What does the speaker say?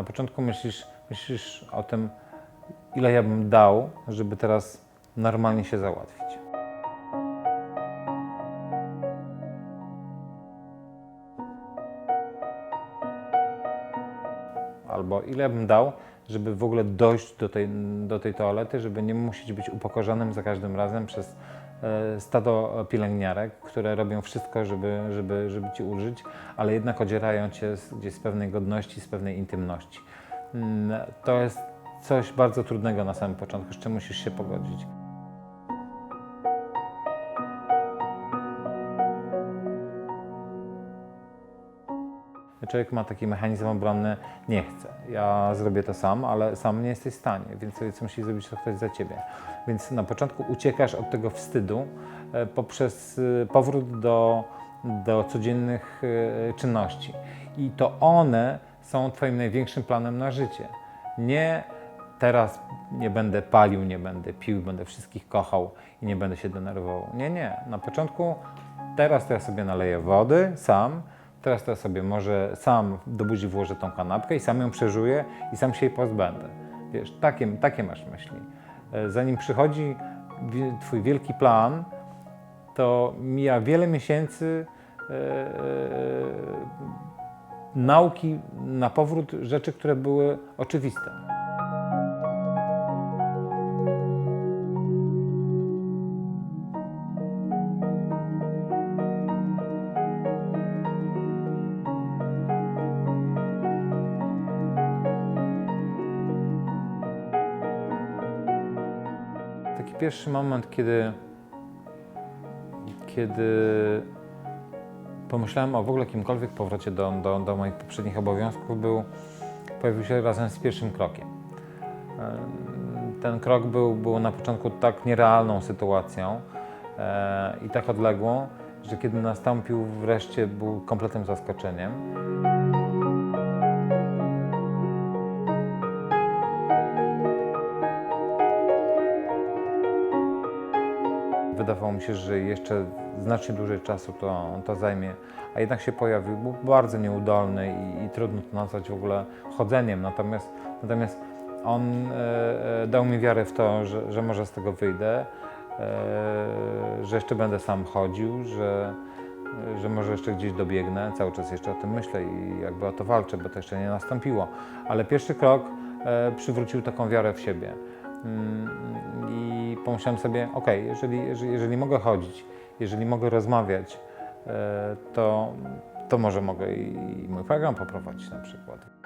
Na początku myślisz, myślisz o tym, ile ja bym dał, żeby teraz normalnie się załatwić. Albo ile bym dał, żeby w ogóle dojść do tej, do tej toalety, żeby nie musieć być upokorzonym za każdym razem przez stado pielęgniarek, które robią wszystko, żeby, żeby, żeby ci ulżyć, ale jednak odzierają cię z, gdzieś z pewnej godności, z pewnej intymności. Mm, To jest coś bardzo trudnego na samym początku, z czym musisz się pogodzić. Człowiek ma taki mechanizm obronny, nie chcę, ja zrobię to sam, ale sam nie jesteś w stanie, więc co musi zrobić to ktoś za ciebie. Więc na początku uciekasz od tego wstydu e, poprzez e, powrót do, do codziennych e, czynności. I to one są twoim największym planem na życie. Nie teraz nie będę palił, nie będę pił, będę wszystkich kochał i nie będę się denerwował. Nie, nie. Na początku teraz to ja sobie naleję wody sam, teraz to sobie może sam do buzi włożę tą kanapkę i sam ją przeżuję i sam się jej pozbędę. Wiesz, takie, takie masz myśli. E, Zanim przychodzi twój wielki plan, to mija wiele miesięcy e, e, nauki na powrót rzeczy, które były oczywiste. Taki pierwszy moment, kiedy, kiedy pomyślałem o w ogóle kimkolwiek powrocie do, do, do moich poprzednich obowiązków, był, pojawił się razem z pierwszym krokiem. Em, Ten krok był, był na początku tak nierealną sytuacją e, i tak odległą, że kiedy nastąpił wreszcie, był kompletnym zaskoczeniem. Wydawało mi się, że jeszcze znacznie dłużej czasu to, to zajmie, a jednak się pojawił. Był bardzo nieudolny i, i trudno to nazwać w ogóle chodzeniem. Natomiast, natomiast on e, e, dał mi wiarę w to, że, że może z tego wyjdę, e, że jeszcze będę sam chodził, że, że może jeszcze gdzieś dobiegnę. Cały czas jeszcze o tym myślę i jakby o to walczę, bo to jeszcze nie nastąpiło. Ale pierwszy krok e, przywrócił taką wiarę w siebie. Pomyślałem sobie, ok, jeżeli, jeżeli, jeżeli mogę chodzić, jeżeli mogę rozmawiać, e, to, to może mogę i, i mój program poprowadzić na przykład.